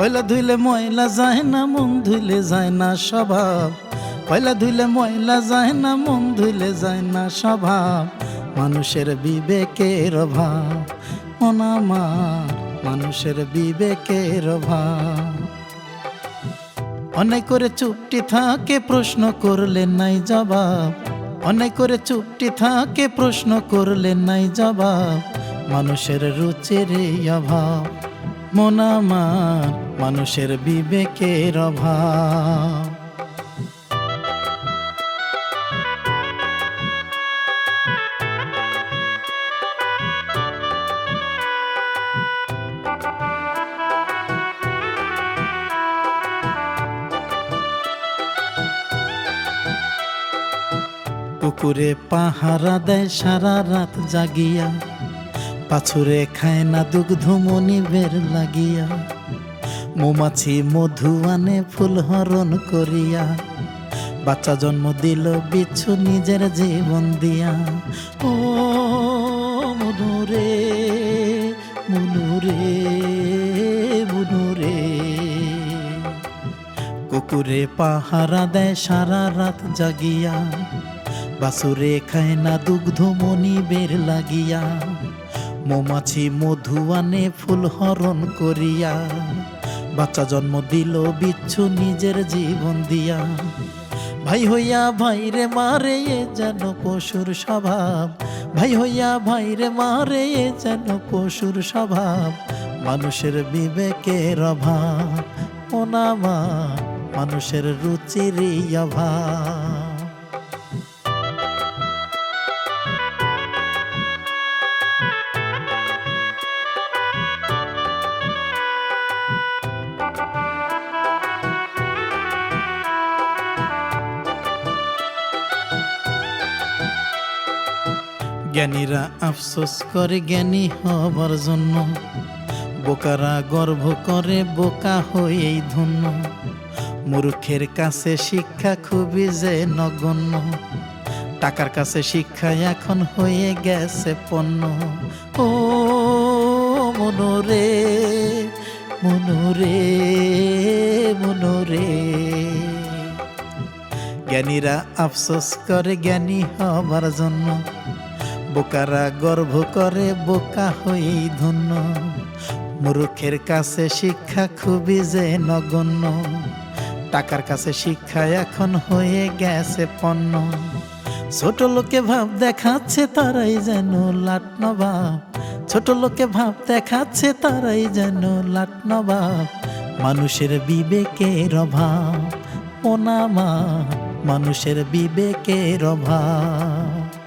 পয়লা ধুইলে ময়লা যায় না, মন ধুইলে যায় না স্বভাব। পয়লা ধুইলে ময়লা যায় না, মন ধুইলে যায় না স্বভাব। মানুষের বিবেকের অভাব অনামার মানুষের বিবেকের অভাব। অনেক করে চুপটি থাকে, প্রশ্ন করলে নাই জবাব। অনেক করে চুপটি থাকে, প্রশ্ন করলে নাই জবাব। মানুষের রুচির এই অভাব মনামার মানুষের বিবেকের অভাব। পুকুরে পাহারা দেয় সারা রাত জাগিয়া। পাছুরে খায় না দুগ্ধ মনিবের লাগিয়া। মৌমাছি মধু আনে ফুল হরণ করিয়া। বাচ্চা জন্ম দিল বিচ্ছু নিজের জীবন দিয়া। ও মনুরে মনুরে মনুরে। কুকুরে পাহারা দেয় সারা রাত জাগিয়া। বাসুরে খায় না দুগ্ধ মনি বের লাগিয়া। মৌমাছি মধু আনে ফুল হরণ করিয়া, বাচ্চা জন্ম দিল বিচ্ছু নিজের জীবন দিয়া। ভাই হইয়া ভাইরে মারে এ যেন পশুর স্বভাব। ভাই হইয়া ভাইরে মারে এ যেন পশুর স্বভাব। মানুষের বিবেকের অভাব ওনামা মানুষের রুচির অভাব। জ্ঞানীরা আফসোস করে জ্ঞানী হবার জন্য। বোকারা গর্ব করে, বোকা হয়েই ধন্য। মূর্খের কাছে শিক্ষা খুবই যে নগণ্য। টাকার কাছে শিক্ষা এখন হয়ে গেছে পণ্য। ও মনোরে মনোরে মনোরে। জ্ঞানীরা আফসোস করে জ্ঞানী হবার জন্য। বোকারা গর্ব করে, বোকা হয়েই ধন্য। মূর্খের কাছে শিক্ষা খুবই যে নগণ্য। টাকার কাছে শিক্ষা এখন হয়ে গেছে পণ্য। ছোট লোকে ভাব দেখাচ্ছে তারাই যেন লাট নবাব। ছোট লোকে ভাব দেখাচ্ছে তারাই যেন লাট নবাব। মানুষের বিবেকের অভাব ওনামা মানুষের বিবেকের অভাব।